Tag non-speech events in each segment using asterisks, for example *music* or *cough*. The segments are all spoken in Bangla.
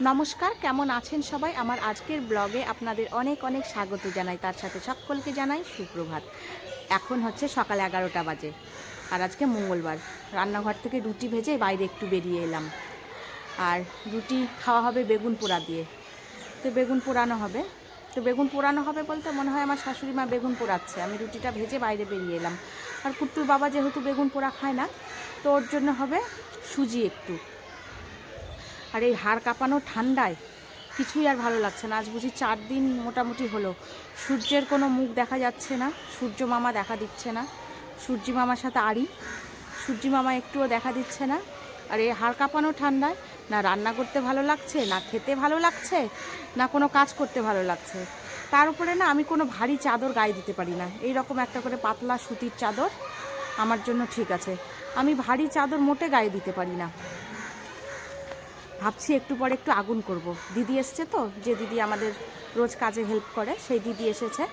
নমস্কার, কেমন আছেন সবাই? আমার আজকের ব্লগে আপনাদের অনেক অনেক স্বাগত জানাই। তার সাথে সকলকে জানাই সুপ্রভাত। এখন হচ্ছে সকাল এগারোটা বাজে আর আজকে মঙ্গলবার। রান্নাঘর থেকে রুটি ভেজে বাইরে একটু বেরিয়ে এলাম। আর রুটি খাওয়া হবে বেগুন পোড়া দিয়ে। তো বেগুন পোড়ানো হবে। তো বেগুন পোড়ানো হবে বলতে মনে হয় আমার শাশুড়ি মা বেগুন পোড়াচ্ছে। আমি রুটিটা ভেজে বাইরে বেরিয়ে এলাম। আর কুট্টুর বাবা যেহেতু বেগুন পোড়া খায় না, তো ওর জন্য হবে সুজি একটু। আর এই হাড় কাঁপানো ঠান্ডায় কিছুই আর ভালো লাগছে না। আজ বুঝি চার দিন মোটামুটি হলো। সূর্যের কোনো মুখ দেখা যাচ্ছে না, সূর্য মামা দেখা দিচ্ছে না। সূর্যি মামার সাথে আড়ি, সূর্যি মামা একটুও দেখা দিচ্ছে না। আর এই হাড় কাঁপানো ঠান্ডায় না রান্না করতে ভালো লাগছে, না খেতে ভালো লাগছে, না কোনো কাজ করতে ভালো লাগছে। তার উপরে না আমি কোনো ভারী চাদর গায়ে দিতে পারি না। এই রকম একটা করে পাতলা সুতির চাদর আমার জন্য ঠিক আছে। আমি ভারী চাদর মোটে গায়ে দিতে পারি না। ভাবছি একটু পরে একটু আগুন করব। দিদি এসছে তো, যে দিদি আমাদের রোজ কাজে হেল্প করে, সেই দিদি এসেছে।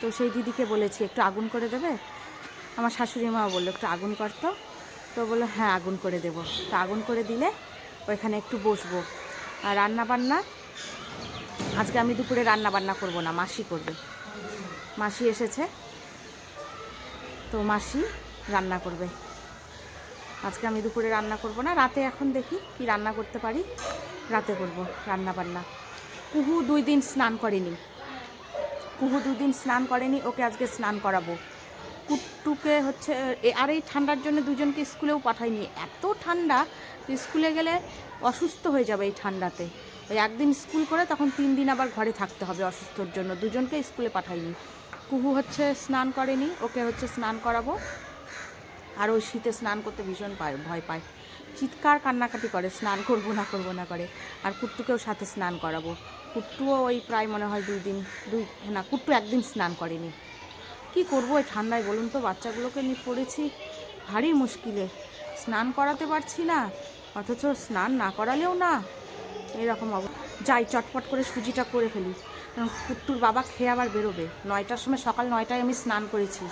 তো সেই দিদিকে বলেছি, একটু আগুন করে দেবে? আমার শাশুড়ি মা বলল, একটু আগুন করতো তো। বলল হ্যাঁ আগুন করে দেবো। তো আগুন করে দিলে ওইখানে একটু বসবো। আর রান্না বান্না আজকে আমি দুপুরে রান্না বান্না করব না, মাসি করবে। মাসি এসেছে। তো মাসি রান্না করবে। আজকে আমি দুপুরে রান্না করব না। রাতে এখন দেখি কি রান্না করতে পারি। রাতে করব রান্না বান্না। কুহু দুই দিন স্নান করেনি। কুহু দুই দিন স্নান করেনি, ওকে আজকে স্নান করাবো। কুট্টুকে হচ্ছে আর এই ঠান্ডার জন্য দুজনকে স্কুলেও পাঠাইনি। এত ঠান্ডা স্কুলে গেলে অসুস্থ হয়ে যাবে এই ঠান্ডাতে। ওই একদিন স্কুল করে, তখন তিন দিন আবার ঘরে থাকতে হবে অসুস্থর জন্য। দুজনকে স্কুলে পাঠাইনি। কুহু হচ্ছে স্নান করেনি, ওকে হচ্ছে স্নান করাবো। আর ওই শীতে স্নান করতে ভীষণ পায়, ভয় পায়। চিৎকার কান্নাকাটি করে, স্নান করব না করব না করে। আর কুট্টুকেও সাথে স্নান করাবো। কুট্টুও ওই প্রায় মনে হয় দুই দিন, দুই, না, কুট্টু একদিন স্নান করেনি। কি করব এই ঠান্ডায় বলুন তো? বাচ্চাগুলোকে নিয়ে পড়েছি, ভারী মুশকিলে। স্নান করাতে পারছি না, অথচ স্নান না করালেও না। এরকম অব, যাই, চটপট করে সুজিটা করে ফেলি। কুট্টুর বাবা খেয়ে আবার বেরোবে। নয়টার সময় সকাল নয়টায় আমি স্নান করেছি।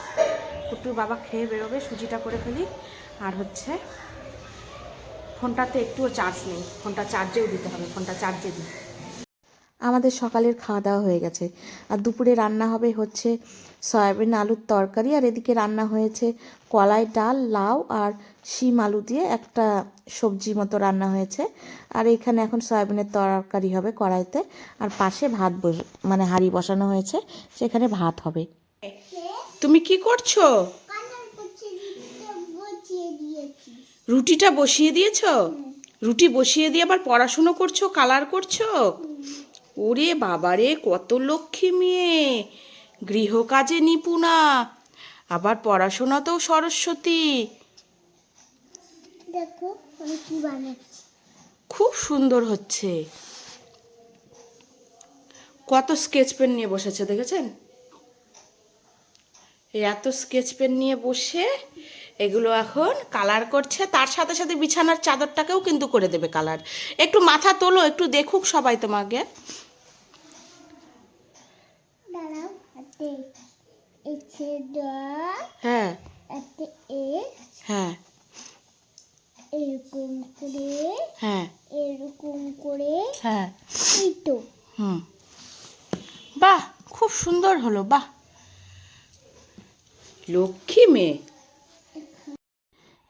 কুট্টুর বাবা খেয়ে বেরোবে, সুজিটা করে ফেলি। আর হচ্ছে, ফোনটাতে একটুও চার্জ নেই। ফোনটা চার্জেও দিতে হবে, ফোনটা চার্জে দিই। আমাদের সকালের খাওয়া দাওয়া হয়ে গেছে। আর দুপুরে রান্না হবে হচ্ছে সয়াবিন আলুর তরকারি, আর এদিকে রান্না হয়েছে কলাই ডাল, লাউ আর শিম আলু দিয়ে একটা সবজি মতো রান্না হয়েছে। আর এখানে এখন সয়াবিনের তরকারি হবে কড়াইতে। আর পাশে ভাত বস মানে হাঁড়ি বসানো হয়েছে, সেখানে ভাত হবে। তুমি কি করছ? রুটিটা বসিয়ে দিয়েছি? রুটি বসিয়ে দিয়ে আবার পড়াশুনো করছ কালার করছ? ওরে বাবারে কত লক্ষ্মী মেয়ে। গৃহকাজে নিপুণা আবার পড়াশোনাতেও সরস্বতী। দেখো আমি কি বানাচ্ছি। খুব সুন্দর হচ্ছে। কত স্কেচ পেন নিয়ে বসেছে দেখেছেন? এত স্কেচ পেন নিয়ে বসে এগুলো এখন কালার করছে। তার সাথে সাথে বিছানার চাদরটাকেও কিন্তু করে দেবে কালার একটু মাথা তোলো একটু দেখুক সবাই তোমাকে। হ্যাঁ। হ্যাঁ। এরকম করে হ্যাঁ। এরকম করে হ্যাঁ। এই তো। হুম। বাহ খুব সুন্দর হলো বাহ। লক্ষ্মী মেয়ে।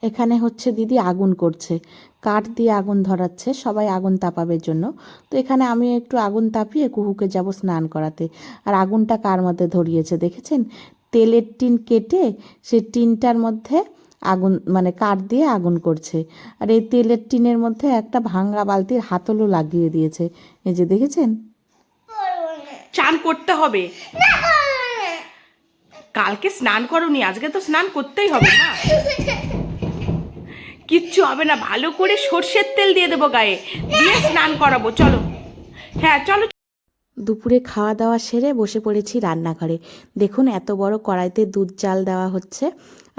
এখানে হচ্ছে দিদি আগুন করছে। কাঠ দিয়ে আগুন ধরাচ্ছে সবাই আগুন তাপাবের জন্য। তো এখানে আমি একটু আগুন তাপিয়ে কুহুকে যাব স্নান করাতে। আর আগুনটা কার মধ্যে ধরিয়েছে দেখেছেন? তেলের টিন কেটে সে টিনটার মধ্যে আগুন মানে কাঠ দিয়ে আগুন করছে। আর এই তেলের টিনের মধ্যে একটা ভাঙা বালতির হাতলও লাগিয়ে দিয়েছে। এই যে দেখেছেন? চান করতে হবে। কালকে স্নান করনি, আজকে তো স্নান করতেই হবে না কিচ্ছু হবে না, ভালো করে সর্ষের তেল দিয়ে দেবো গায়ে, দিয়ে স্নান করাবো, চলো। হ্যাঁ চলো। দুপুরে খাওয়া দাওয়া সেরে বসে পড়েছি রান্নাঘরে। দেখুন এত বড় কড়াইতে দুধ চাল দেওয়া হচ্ছে,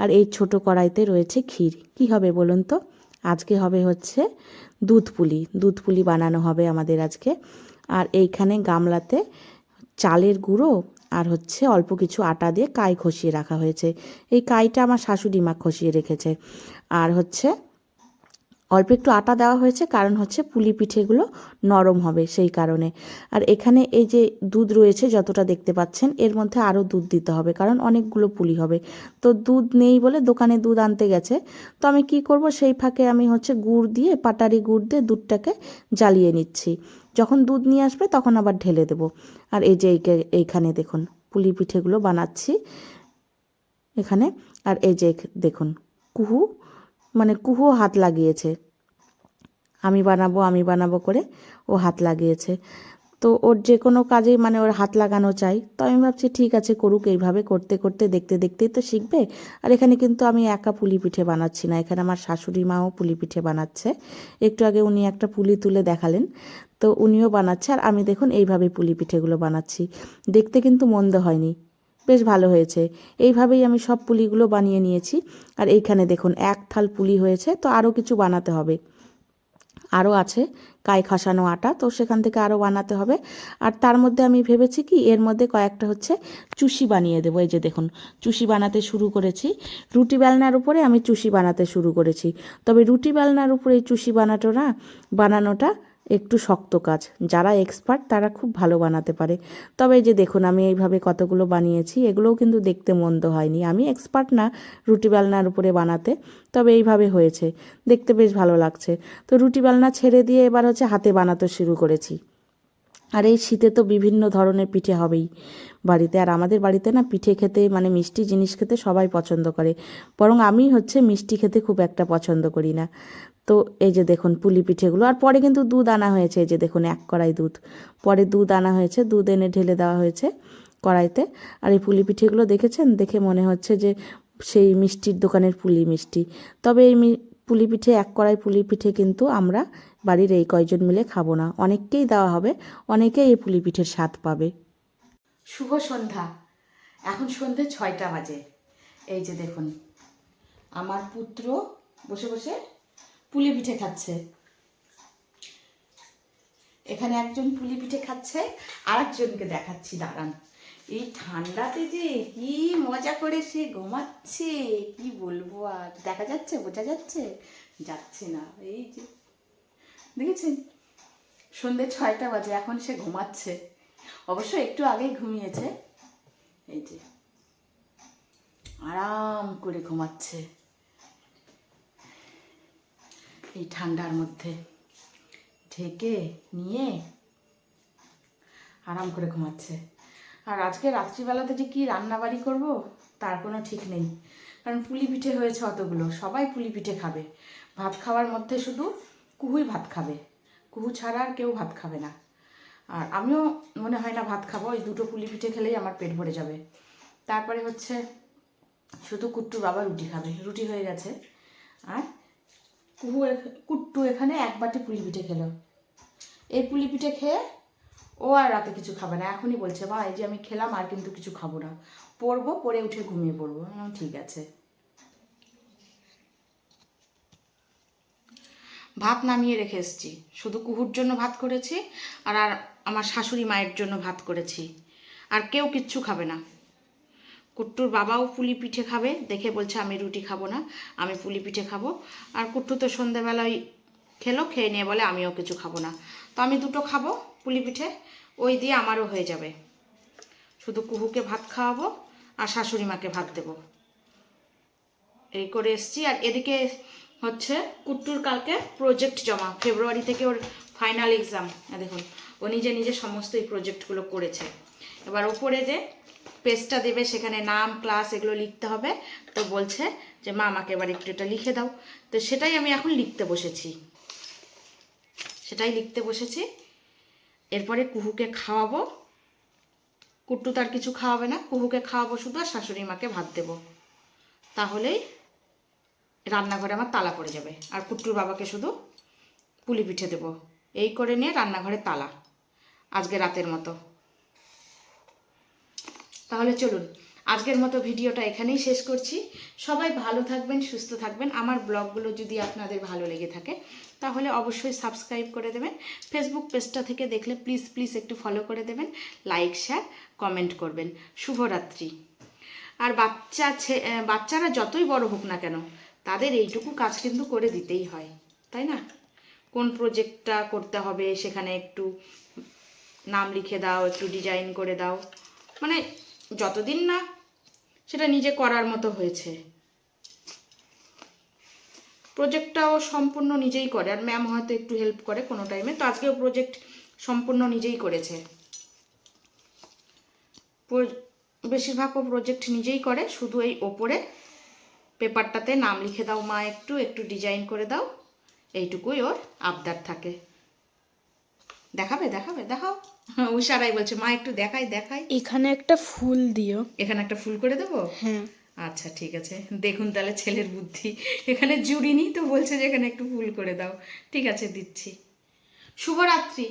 আর এই ছোট কড়াইতে রয়েছে ক্ষীর। কি হবে বলুন তো? আজকে হবে হচ্ছে দুধ পুলি দুধ পুলি বানানো হবে আমাদের আজকে। আর এইখানে গামলাতে চালের গুঁড়ো আর হচ্ছে অল্প কিছু আটা দিয়ে কাই খসিয়ে রাখা হয়েছে। এই কাইটা আমার শাশুড়ি মা খসিয়ে রেখেছে। আর হচ্ছে অল্প একটু আটা দেওয়া হয়েছে, কারণ হচ্ছে পুলি পিঠেগুলো নরম হবে সেই কারণে। আর এখানে এই যে দুধ রয়েছে, যতটা দেখতে পাচ্ছেন, এর মধ্যে আরও দুধ দিতে হবে, কারণ অনেকগুলো পুলি হবে। তো দুধ নেই বলে দোকানে দুধ আনতে গেছে। তো আমি কি করব, সেই ফাঁকে আমি হচ্ছে গুড় দিয়ে, পাটারি গুড় দিয়ে দুধটাকে জ্বালিয়ে নিচ্ছি। যখন দুধ নিয়ে আসবে, তখন আবার ঢেলে দেবো। আর এই যে এইখানে দেখুন, পুলি পিঠেগুলো বানাচ্ছি। এখানে, আর এই যে দেখুন, কুহু মানে কুহু হাত লাগিয়েছে। আমি বানাবো আমি বানাবো করে ও হাত লাগিয়েছে। তো ওর যে কোনো কাজেই মানে ওর হাত লাগানো চাই। তো আমি ভাবছি, ঠিক আছে, করুক এইভাবে করতে করতে, দেখতে, দেখতেই তো শিখবে। আর এখানে কিন্তু আমি একা পুলি পিঠে বানাচ্ছি না। এখানে আমার শাশুড়ি মাও পুলি পিঠে বানাচ্ছে। একটু আগে উনি একটা পুলি তুলে দেখালেন। তো উনিও বানাচ্ছে। আর আমি দেখুন, এইভাবে পুলি পিঠেগুলো বানাচ্ছি। দেখতে কিন্তু মন্দ হয়নি। বেশ ভালো হয়েছে। এইভাবেই আমি সব পুলিগুলো বানিয়ে নিয়েছি। আর এইখানে দেখুন, এক থাল পুলি হয়েছে, তো আরও কিছু বানাতে হবে। আরও আছে কাই খসানো আটা, তো সেখান থেকে আরও বানাতে হবে। আর তার মধ্যে আমি ভেবেছি কি, এর মধ্যে কয়েকটা হচ্ছে চুষি বানিয়ে দেবো। এই যে দেখুন, চুষি বানাতে শুরু করেছি। রুটি বেলনার উপরে আমি চুষি বানাতে শুরু করেছি। তবে রুটি বেলনার উপরে এই চুষি বানাটো না বানানোটা একটু শক্ত কাজ। যারা এক্সপার্ট তারা খুব ভালো বানাতে পারে। তবে যে দেখুন, আমি এইভাবে কতগুলো বানিয়েছি, এগুলোও কিন্তু দেখতে মন্দ হয়নি। আমি এক্সপার্ট না রুটি বেলনার উপরে বানাতে, তবে এইভাবে হয়েছে। দেখতে বেশ ভালো লাগছে। তো রুটি বেলনা ছেড়ে দিয়ে এবার হচ্ছে হাতে বানাতে শুরু করেছি। আর এই শীতে তো বিভিন্ন ধরনের পিঠে হবেই বাড়িতে। আর আমাদের বাড়িতে না পিঠে খেতে মানে মিষ্টি জিনিস খেতে সবাই পছন্দ করে। বরং আমি হচ্ছে মিষ্টি খেতে খুব একটা পছন্দ করি না। তো এই যে দেখুন পুলি পিঠেগুলো, আর পরে কিন্তু দুধ আনা হয়েছে, এই যে দেখুন এক কড়াই দুধ। পরে দুধ আনা হয়েছে, দুধ এনে ঢেলে দেওয়া হয়েছে কড়াইতে। আর এই পুলি পিঠেগুলো দেখেছেন? দেখে মনে হচ্ছে যে সেই মিষ্টির দোকানের পুলি মিষ্টি। তবে এই পুলি পিঠে, এক কড়াই পুলি পিঠে কিন্তু আমরা বাড়ির এই কয়জন মিলে খাব না। অনেককেই দেওয়া হবে, অনেকেই এই পুলি পিঠের স্বাদ পাবে। শুভ সন্ধ্যা। এখন সন্ধ্যে ছয়টা বাজে। এই যে দেখুন, আমার পুত্র বসে বসে পুলি পিঠে খাচ্ছে। এখানে একজন পুলি পিঠে খাচ্ছে আর একজনকে দেখাচ্ছি, দাঁড়ান। এই ঠান্ডাতে যে কি মজা করে সে ঘুমাচ্ছে, কি বলব আর? দেখা যাচ্ছে, বোঝা যাচ্ছে? যাচ্ছে না। এই যে, দেখেছেন? সন্ধে ছয়টা বাজে, এখন সে ঘুমাচ্ছে। অবশ্য একটু আগেই ঘুমিয়েছে। এই যে, আরাম করে ঘুমাচ্ছে। এই ঠান্ডার মধ্যে ঢেকে নিয়ে আরাম করে ঘুমাচ্ছে। আর আজকে রাত্রিবেলাতে যে কি রান্নাবাড়ি করব, তার কোনো ঠিক নেই। কারণ পুলি পিঠে হয়েছে অতগুলো, সবাই পুলি পিঠে খাবে। ভাত খাওয়ার মধ্যে শুধু কুহুই ভাত খাবে। কুহু ছাড়া আর কেউ ভাত খাবে না। আর আমিও মনে হয় না ভাত খাব ওই দুটো পুলি পিঠে খেলেই আমার পেট ভরে যাবে। তারপরে হচ্ছে শুধু কুট্টু বাবা রুটি খাবে, রুটি হয়ে গেছে। আর কুহু কুট্টু এখানে এক বাটি পুলি পিঠে খেলো। এই পুলি পিঠে খেয়ে ও আর রাতে কিছু খাবে না। এখনই বলছে মা এই যে আমি খেলাম, আর কিন্তু কিছু খাব না। পড়ব পরে উঠে ঘুমিয়ে পড়ব। ঠিক আছে। ভাত নামিয়ে রেখে এসেছি। শুধু কুহুর জন্য ভাত করেছি, আর আর আমার শাশুড়ি মায়ের জন্য ভাত করেছি। আর কেউ কিচ্ছু খাবে না। কুট্টুর বাবাও পুলি পিঠে খাবে, দেখে বলছে, আমি রুটি খাব না, আমি পুলি পিঠে খাব। আর কুট্টু তো সন্ধেবেলায় খেলো, খেয়ে নিয়ে বলে, আমিও কিছু খাব না। তো আমি দুটো খাব পুলি পিঠে, ওই দিয়ে আমারও হয়ে যাবে। শুধু কুহুকে ভাত খাওয়াবো আর শাশুড়ি মাকে ভাত দেবো। এই করে এসছি। আর এদিকে হচ্ছে কুট্টুর কালকে প্রজেক্ট জমা, ফেব্রুয়ারি থেকে ওর ফাইনাল এক্সাম দেখুন, ও নিজে নিজে সমস্ত এই প্রজেক্টগুলো করেছে। এবার ওপরে যে পেজটা দেবে, সেখানে নাম ক্লাস এগুলো লিখতে হবে। তো বলছে যে, মা, আমাকে এবার একটু এটা লিখে দাও। তো সেটাই আমি এখন লিখতে বসেছি। সেটাই লিখতে বসেছি। এরপরে কুহুকে খাওয়াবো। কুট্টু তার কিছু খাওয়াবে না। কুহুকে খাওয়াবো শুধু আর শাশুড়ি মাকে ভাত দেবো। তাহলেই রান্নাঘরে আমার তালা পড়ে যাবে। আর কুট্টুর বাবাকে শুধু পুলি পিঠে দেবো। এই করে নিয়ে রান্নাঘরে তালা। আজকে রাতের মতো। তাহলে চলুন, আজকের মতো ভিডিওটা এখানেই শেষ করছি। সবাই ভালো থাকবেন, সুস্থ থাকবেন। আমার ব্লগগুলো যদি আপনাদের ভালো লেগে থাকে, তাহলে অবশ্যই সাবস্ক্রাইব করে দেবেন। ফেসবুক পেজটা থেকে দেখলে প্লিজ প্লিজ একটু ফলো করে দেবেন। লাইক শেয়ার কমেন্ট করবেন। শুভরাত্রি। আর বাচ্চা বাচ্চারা যতই বড় হোক না কেন, তাদের এইটুকু কাজ কিন্তু করে দিতেই হয়, তাই না? কোন প্রজেক্টটা করতে হবে সেখানে একটু নাম লিখে দাও, একটু ডিজাইন করে দাও। মানে যতদিন না সেটা নিজে করার মতো হয়েছে। প্রজেক্টটাও সম্পূর্ণ নিজেই করে, আর ম্যাম হয়তো একটু হেল্প করে কোনো টাইমে তো আজকেও প্রজেক্ট সম্পূর্ণ নিজেই করেছে। প্র- বেশিরভাগ ও প্রজেক্ট নিজেই করে, শুধু এই ওপরে পেপারটাতে নাম লিখে দাও মা একটু একটু ডিজাইন করে দাও, এইটুকুই ওর আবদার থাকে। দেখাবে দেখাবে দেখাও। *laughs* উষারাই বলছে মা একটু দেখাই দেখাই। এখানে একটা ফুল দিও। এখানে একটা ফুল করে দেবো? হ্যাঁ। আচ্ছা ঠিক আছে। দেখুন তাহলে ছেলের বুদ্ধি। এখানে জুড়িনি তো বলছে যে এখানে একটু ফুল করে দাও। ঠিক আছে দিচ্ছি। শুভরাত্রি।